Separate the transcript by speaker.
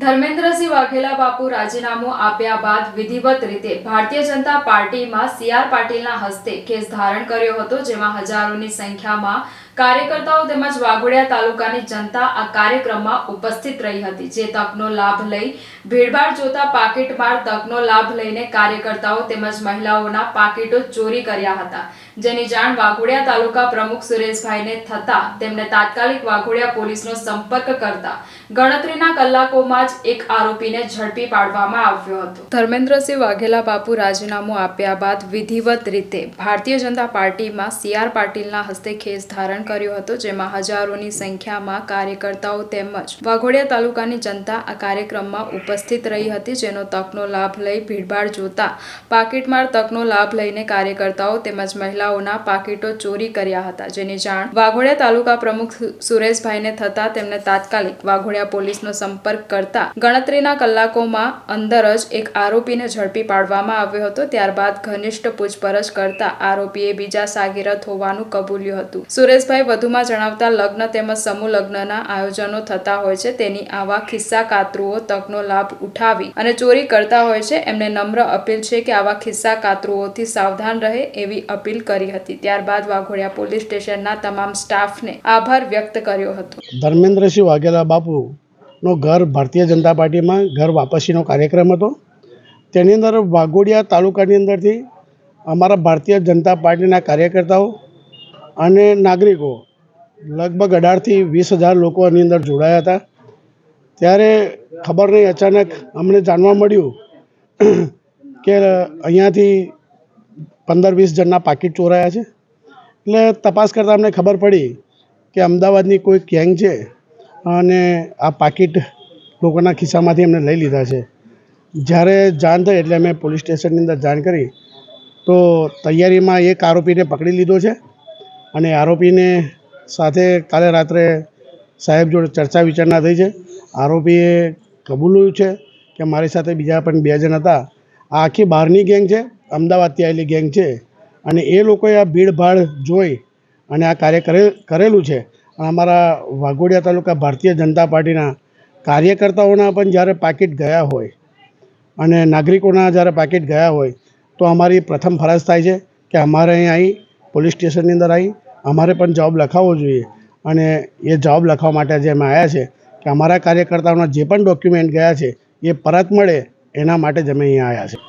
Speaker 1: ધર્મેન્દ્રસિંહ વાઘેલા બાપુ રાજીનામું આપ્યા બાદ વિધિવત રીતે ભારતીય જનતા પાર્ટીમાં સી આર પાટીલના હસ્તે કેસ ધારણ કર્યો હતો, જેમાં હજારોની સંખ્યામાં કાર્યકર્તાઓ તેમજ વાઘોડિયા તાલુકાની જનતા આ કાર્યક્રમમાં ઉપસ્થિત રહી હતી, જે તકનો લાભ લઈ ભીડભાડ જોતા પાકીટમાર તકનો લાભ લઈને કાર્યકર્તાઓ તેમજ મહિલાઓના પાકીટો ચોરી કર્યા હતા. જેની જાણ વાઘોડિયા તાલુકા પ્રમુખ સુરેશભાઈને થતા તેમને તાત્કાલિક વાઘોડિયા પોલીસનો સંપર્ક કરતા ગણતરીના કલાકોમાં જ એક આરોપીને ઝડપી પાડવામાં આવ્યો હતો. ધર્મેન્દ્રસિંહ વાઘેલા બાપુ રાજીનામું આપ્યા બાદ વિધિવત રીતે ભારતીય જનતા પાર્ટીમાં સી આર પાટીલના હસ્તે ખેસ ધારણ કર્યો હતો, જેમાં હજારોની સંખ્યામાં કાર્યકર્તાઓ તેમજ વાઘોડિયા તાલુકાની જનતા આ કાર્યક્રમમાં ઉપસ્થિત રહી હતી, જેનો તકનો લાભ લઈ ભીડભાડ જોતા પાકીટમાર તકનો લાભ લઈને કાર્યકર્તાઓ તેમજ મહિલાઓના પાકીટો ચોરી કર્યા હતા. જેની જાણ વાઘોડિયા તાલુકા પ્રમુખ સુરેશભાઈને થતા તેમને તાત્કાલિક વાઘોડિયા પોલીસનો સંપર્ક કરતા ગણતરીના કલાકોમાં અંદર જ એક આરોપીને ઝડપી પાડવામાં આવ્યો હતો. ત્યારબાદ ઘનિષ્ઠ પૂછપરછ કરતા આરોપીએ બીજા સાગીરથ હોવાનું કબૂલ્યું હતું. સુરેશભાઈ વધુમાં જણાવતા લગ્ન તેમજ સમૂહ લગ્નના આયોજનો થતા હોય છે. તેની આવા ખિસ્સા કાતરુઓ તકનો લાભ ઉઠાવી અને ચોરી કરતા હોય છે. એમને નમ્ર અપીલ છે કે આવા ખિસ્સા કાતરુઓથી સાવધાન રહે એવી અપીલ કરી હતી. ત્યારબાદ વાઘોડિયા પોલીસ સ્ટેશનના તમામ સ્ટાફને આભાર વ્યક્ત કર્યો હતો.
Speaker 2: ધર્મેન્દ્રસિંહ વાઘેલા બાપુનો ઘર ભારતીય જનતા પાર્ટીમાં ઘર વાપસીનો કાર્યક્રમ હતો. તેની અંદર વાઘોડિયા તાલુકાની અંદરથી અમારા ભારતીય જનતા પાર્ટીના કાર્યકર્તાઓ અને નાગરિકો, લગભગ અઢારથી વીસ હજાર લોકો આની અંદર જોડાયા હતા. ત્યારે ખબર નહીં, અચાનક અમને જાણવા મળ્યું કે અહીંયાથી પંદર વીસ જણના પાકીટ ચોરાયા છે. એટલે તપાસ કરતાં અમને ખબર પડી કે અમદાવાદની કોઈ ગેંગ છે અને આ પાકીટ લોકોના ખિસ્સામાંથી એમને લઈ લીધા છે. જ્યારે જાણ થઈ, એટલે અમે પોલીસ સ્ટેશનની અંદર જાણ કરી, તો તૈયારીમાં એક આરોપીને પકડી લીધો છે. અને આરોપીને સાથે કાલે રાત્રે સાહેબ જોડે ચર્ચા વિચારણા થઈ છે. આરોપીએ કબૂલ્યું છે કે મારી સાથે બીજા પણ બે જણ હતા. આ આખી બહારની ગેંગ છે, અમદાવાદથી આવેલી ગેંગ છે. અને એ લોકોએ આ ભીડભાડ જોઈ અને આ કાર્ય કરે, કરેલું છે. અમારા વાઘોડિયા તાલુકા ભારતીય જનતા પાર્ટીના કાર્યકર્તાઓના પણ જ્યારે પાકીટ ગયા હોય અને નાગરિકોના જ્યારે પાકીટ ગયા હોય, તો અમારી પ્રથમ ફરજ થાય છે કે અમારે અહીં પોલીસ સ્ટેશનની અંદર આવી. અમારે પણ જવાબ લખાવવો જોઈએ. અને એ જવાબ લખવા માટે જે અમે આવ્યા છે કે અમારા કાર્યકર્તાઓના જે પણ ડોક્યુમેન્ટ ગયા છે એ પરત મળે એના માટે જ અમે અહીંયા આવ્યા છે.